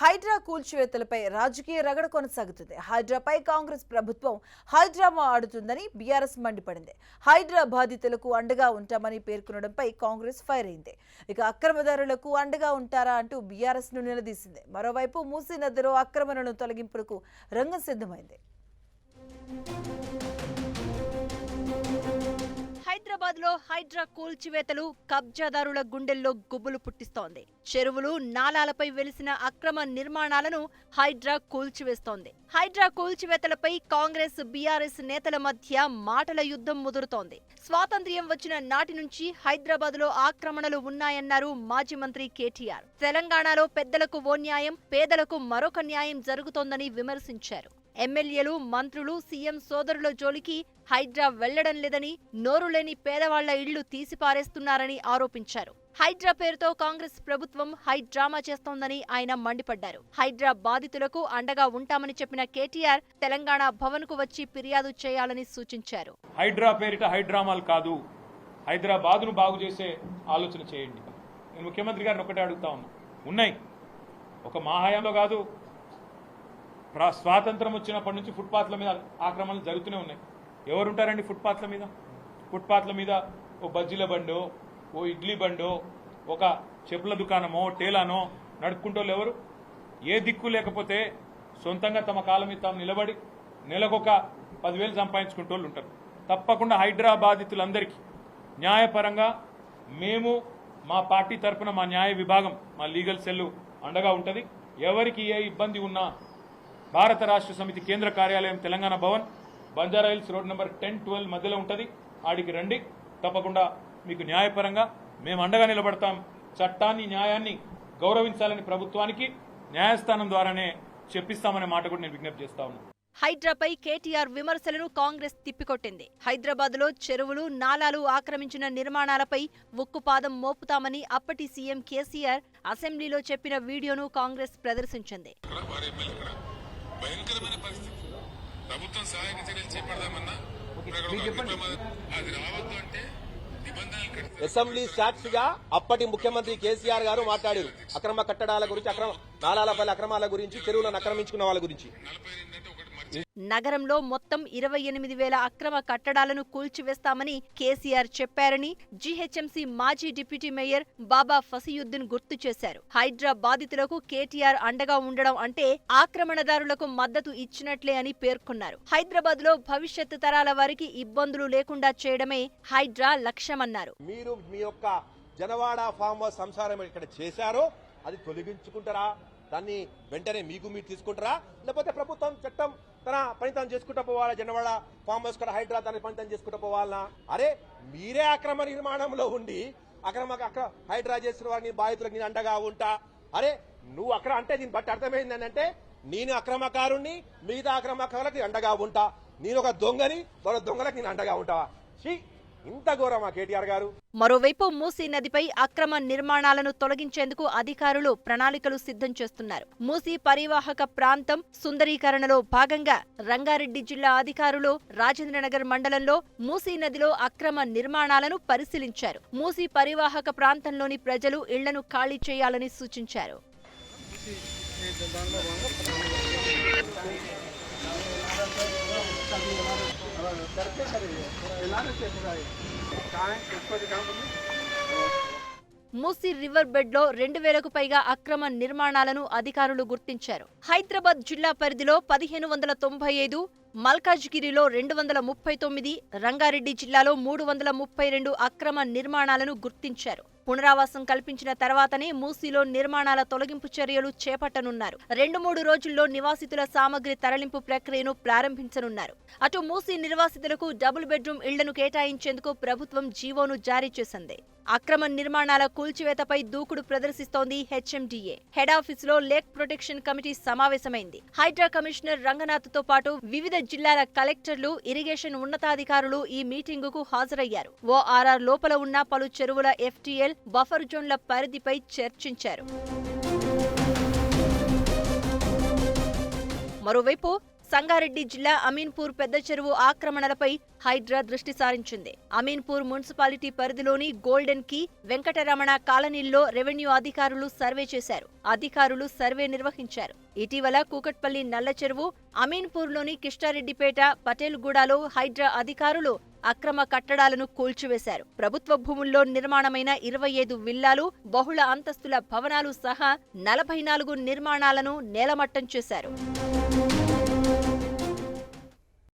హైడ్రా కూల్చివేతలపై రాజకీయ రగడ కొనసాగుతుంది. హైడ్రాపై కాంగ్రెస్ ప్రభుత్వం హైడ్రామా ఆడుతుందని బీఆర్ఎస్ మండిపడింది. హైడ్రా బాధితులకు అండగా ఉంటామని పేర్కొనడంపై కాంగ్రెస్ ఫైర్ అయింది. ఇక అక్రమదారులకు అండగా ఉంటారా అంటూ బీఆర్ఎస్ను నిలదీసింది. మరోవైపు మూసీ నదిలో అక్రమణను తొలగింపులకు రంగం సిద్ధమైంది హైదరాబాద్లో హైడ్రా కూల్చివేతలు కబ్జాదారుల గుండెల్లో గుబులు పుట్టిస్తోంది. చెరువులు నాలాలపై వెలిసిన అక్రమ నిర్మాణాలను హైడ్రా కూల్చివేస్తోంది. హైడ్రా కూల్చివేతలపై కాంగ్రెస్ బీఆర్ఎస్ నేతల మధ్య మాటల యుద్ధం ముదురుతోంది. స్వాతంత్ర్యం వచ్చిన నాటి నుంచి హైదరాబాద్లో ఆక్రమణలు ఉన్నాయన్నారు మాజీ మంత్రి కేటీఆర్. తెలంగాణలో పెద్దలకు ఓ న్యాయం పేదలకు మరొక న్యాయం జరుగుతోందని విమర్శించారు. ఎమ్మెల్యేలు మంత్రులు సీఎం సోదరుల జోలికి హైడ్రా వెళ్ళడం లేదని నోరు లేని పేదవాళ్ళ ఇళ్ళు తీసిపారేస్తున్నారని ఆరోపించారు. హైడ్రా పేరుతో కాంగ్రెస్ ప్రభుత్వం హైడ్రామా చేస్తోందని ఆయన మండిపడ్డారు. హైడ్రా బాధితులకు అండగా ఉంటామని చెప్పిన కేటీఆర్ తెలంగాణ భవన్కు వచ్చి ఫిర్యాదు చేయాలని సూచించారు. హైడ్రా పేరిట హైడ్రామాలు కాదు. హైదరాబాదును బాగు చేసే ఆలోచన చేయండి. నేను ముఖ్యమంత్రి గారిని ఒకటే అడుగుతా ఉన్నా. ఉన్నాయి. ఒక మా హయాంలో కాదు స్వాతంత్రం వచ్చినప్పటి నుంచి ఫుట్పాత్ల మీద ఆక్రమణలు జరుగుతూనే ఉన్నాయి. ఎవరు ఉంటారండి ఫుట్పాత్ల మీద? ఫుట్పాత్ల మీద ఓ బజ్జీల బండో ఓ ఇడ్లీ బండో ఒక చెప్పుల దుకాణమో టేలానో నడుపుకుంటోళ్ళు ఎవరు? ఏ దిక్కు లేకపోతే సొంతంగా తమ కాలం మీద తాము నిలబడి నెలకొక పదివేలు సంపాదించుకుంటోళ్ళు ఉంటారు. తప్పకుండా హైడ్రా బాధితులందరికీ న్యాయపరంగా మేము మా పార్టీ తరపున మా న్యాయ విభాగం మా లీగల్ సెల్లు అండగా ఉంటుంది. ఎవరికి ఏ ఇబ్బంది ఉన్నా భారత రాష్ట్ర సమితి కేంద్ర కార్యాలయం Telangana Bhavan. Banjara Hills road number ten twelve మధ్యలో ఉంటుంది. ఆడికి రండి. తప్పకుండా మీకు న్యాయపరంగా మేము అండగా నిలబడతాం. చట్టాన్ని న్యాయాన్ని గౌరవించాలని ప్రభుత్వానికి న్యాయస్థానం ద్వారానే చెప్పిస్తామనే మాట కూడా నేను విజ్ఞప్తి చేస్తా ఉన్నాను హైడ్రాపై కేటీఆర్ విమర్శలను కాంగ్రెస్ తిప్పికొట్టింది. హైదరాబాద్లో చెరువులు నాలాలు ఆక్రమించిన నిర్మాణాలపై ఉక్కుపాదం మోపుతామని అప్పటి సీఎం కేసీఆర్ అసెంబ్లీలో చెప్పిన వీడియోను కాంగ్రెస్ ప్రదర్శించింది. భయంకరమైన పరిస్థితి. ప్రభుత్వం సహాయక చర్యలు చేపడదామన్నా అది రావద్దు అంటే అసెంబ్లీ సాక్షిగా అప్పటి ముఖ్యమంత్రి కేసీఆర్ గారు మాట్లాడారు. అక్రమ కట్టడాల గురించి అక్రమ నాలాలపల్లి అక్రమాల గురించి చెరువులను ఆక్రమించుకున్న వాళ్ళ గురించి. నగరంలో మొత్తం ఇరవై ఎనిమిది వేల అక్రమ కట్టడాలను కూల్చివేస్తామని కేసీఆర్ చెప్పారని జీహెచ్ఎంసీ మాజీ డిప్యూటీ మేయర్ బాబా ఫసీయుద్దీన్ గుర్తు చేశారు. హైడ్రా బాధితులకు కేటీఆర్ అండగా ఉండడం అంటే ఆక్రమణదారులకు మద్దతు ఇచ్చినట్లే అని పేర్కొన్నారు. హైదరాబాద్లో భవిష్యత్తు తరాల వారికి ఇబ్బందులు లేకుండా చేయడమే హైడ్రా లక్ష్యమన్నారు. మీరు మీ యొక్క జనవాడ ఫామ్ హౌస్ సంసారం ఇక్కడ చేశారో అది తొలగించుకుంటారా? దాన్ని వెంటనే మీకు మీరు తీసుకుంటారా? లేకపోతే ప్రభుత్వం చట్టం తన పనితనం చేసుకుంటూ పోవాలా? జనవాడ ఫామ్ హౌస్ కూడా హైడ్రా తన పనితనం చేసుకుంటూ పోవాలనా అరే మీరే అక్రమ నిర్మాణంలో ఉండి అక్రమ అక్ర హైడ్రా చేసిన వారిని బాధితులకు నేను అండగా ఉంటా. అరే నువ్వు అక్కడ అంటే దీన్ని బట్టి అర్థమైంది అంటే నేను అక్రమకారుణ్ణి మిగతా అక్రమకారులకు అండగా ఉంటా. నేను ఒక దొంగని మరో దొంగలకు నేను అండగా ఉంటావా ఛీ ఇంత ఘోరమా కేటీఆర్ గారు. మరోవైపు మూసీ నదిపై అక్రమ నిర్మాణాలను తొలగించేందుకు అధికారులు ప్రణాళికలు సిద్ధం చేస్తున్నారు. మూసీ పరివాహక ప్రాంతం సుందరీకరణలో భాగంగా రంగారెడ్డి జిల్లా అధికారులు రాజేంద్రనగర్ మండలంలో మూసీ నదిలో అక్రమ నిర్మాణాలను పరిశీలించారు. మూసీ పరివాహక ప్రాంతంలోని ప్రజలు ఇళ్ళను ఖాళీ చేయాలని సూచించారు. మూసీ రివర్ బెడ్లో రెండు వేలకు పైగా అక్రమ నిర్మాణాలను అధికారులు గుర్తించారు. హైదరాబాద్ జిల్లా పరిధిలో పదిహేను వందల తొంభై ఐదు మల్కాజ్గిరిలో రెండు వందల ముప్పై తొమ్మిది రంగారెడ్డి జిల్లాలో మూడు వందల ముప్పై రెండు అక్రమ నిర్మాణాలను గుర్తించారు. పునరావాసం కల్పించిన తర్వాతనే మూసీలో నిర్మాణాల తొలగింపు చర్యలు చేపట్టనున్నారు. రెండు మూడు రోజుల్లో నివాసితుల సామగ్రి తరలింపు ప్రక్రియను ప్రారంభించనున్నారు. అటు మూసీ నిర్వాసితులకు డబుల్ బెడ్రూమ్ ఇళ్ళను కేటాయించేందుకు ప్రభుత్వం జీవోను జారీ చేసింది. అక్రమ నిర్మాణాల కూల్చివేతపై దూకుడు ప్రదర్శిస్తోంది హెచ్ఎండిఏ. హెడ్ ఆఫీస్లో లేక్ ప్రొటెక్షన్ కమిటీ సమావేశమైంది. హైడ్రా కమిషనర్ రంగనాథ్తో పాటు వివిధ జిల్లాల కలెక్టర్లు ఇరిగేషన్ ఉన్నతాధికారులు ఈ మీటింగుకు హాజరయ్యారు. ఓఆర్ఆర్ లోపల ఉన్న పలు చెరువుల ఎఫ్టీఎల్ బఫర్ జోన్ల పరిధిపై చర్చించారు. మరోవైపు సంగారెడ్డి జిల్లా అమీన్పూర్ పెద్ద చెరువు ఆక్రమణలపై హైడ్రా దృష్టి సారించింది. అమీన్పూర్ మున్సిపాలిటీ పరిధిలోని గోల్డెన్కి వెంకటరమణ కాలనీల్లో రెవెన్యూ అధికారులు సర్వే చేశారు. అధికారులు సర్వే నిర్వహించారు. ఇటీవల కూకట్పల్లి నల్ల చెరువు అమీన్పూర్లోని కిష్టారెడ్డిపేట పటేల్గూడలో హైడ్రా అధికారులు అక్రమ కట్టడాలను కూల్చివేశారు. ప్రభుత్వ భూముల్లో నిర్మాణమైన ఇరవై ఐదు విల్లాలు బహుళ అంతస్తుల భవనాలు సహా నలభై నాలుగు నిర్మాణాలను నేలమట్టం చేశారు.